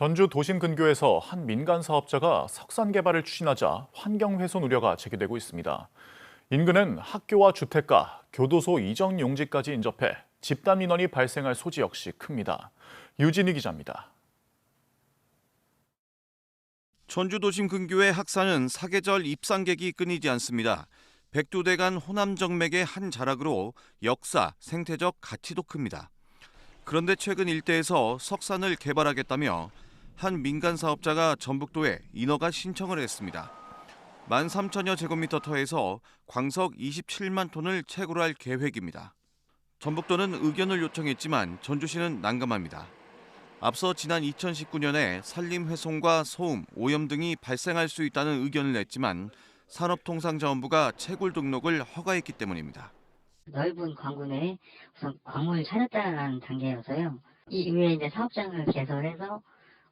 전주 도심 근교에서 한 민간 사업자가 석산 개발을 추진하자 환경 훼손 우려가 제기되고 있습니다. 인근은 학교와 주택가, 교도소 이전 용지까지 인접해 집단 민원이 발생할 소지 역시 큽니다. 유진희 기자입니다. 전주 도심 근교의 학사는 사계절 입상객이 끊이지 않습니다. 백두대간 호남 정맥의 한 자락으로 역사, 생태적 가치도 큽니다. 그런데 최근 일대에서 석산을 개발하겠다며 한 민간 사업자가 전북도에 인허가 신청을 했습니다. 13,000여 제곱미터 터에서 광석 27만 톤을 채굴할 계획입니다. 전북도는 의견을 요청했지만 전주시는 난감합니다. 앞서 지난 2019년에 산림 훼손과 소음, 오염 등이 발생할 수 있다는 의견을 냈지만 산업통상자원부가 채굴 등록을 허가했기 때문입니다. 넓은 광구 내에 우선 광물을 찾았다는 단계여서요. 이 이후에 이제 사업장을 개설해서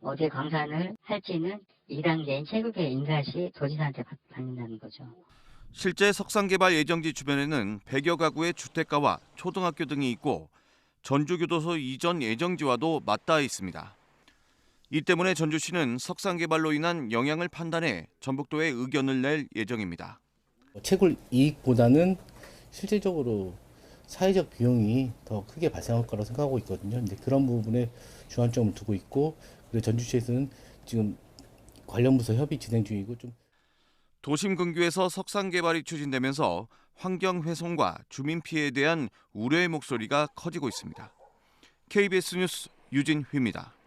어디에 광산을 할지는 2단계인 채굴계 인가시 도지사한테 받- 받는다는 거죠. 실제 석산 개발 예정지 주변에는 100여 가구의 주택가와 초등학교 등이 있고 전주교도소 이전 예정지와도 맞닿아 있습니다. 이 때문에 전주시는 석산 개발로 인한 영향을 판단해 전북도에 의견을 낼 예정입니다. 채굴 이익보다는 실질적으로 사회적 비용이 더 크게 발생할 거라고 생각하고 있거든요. 근데 그런 부분에 주안점을 두고 있고 그리고 전주시에서는 지금 관련 부서 협의 진행 중이고 좀 도심 근교에서 석산 개발이 추진되면서 환경 훼손과 주민 피해에 대한 우려의 목소리가 커지고 있습니다. KBS 뉴스 유진휘입니다.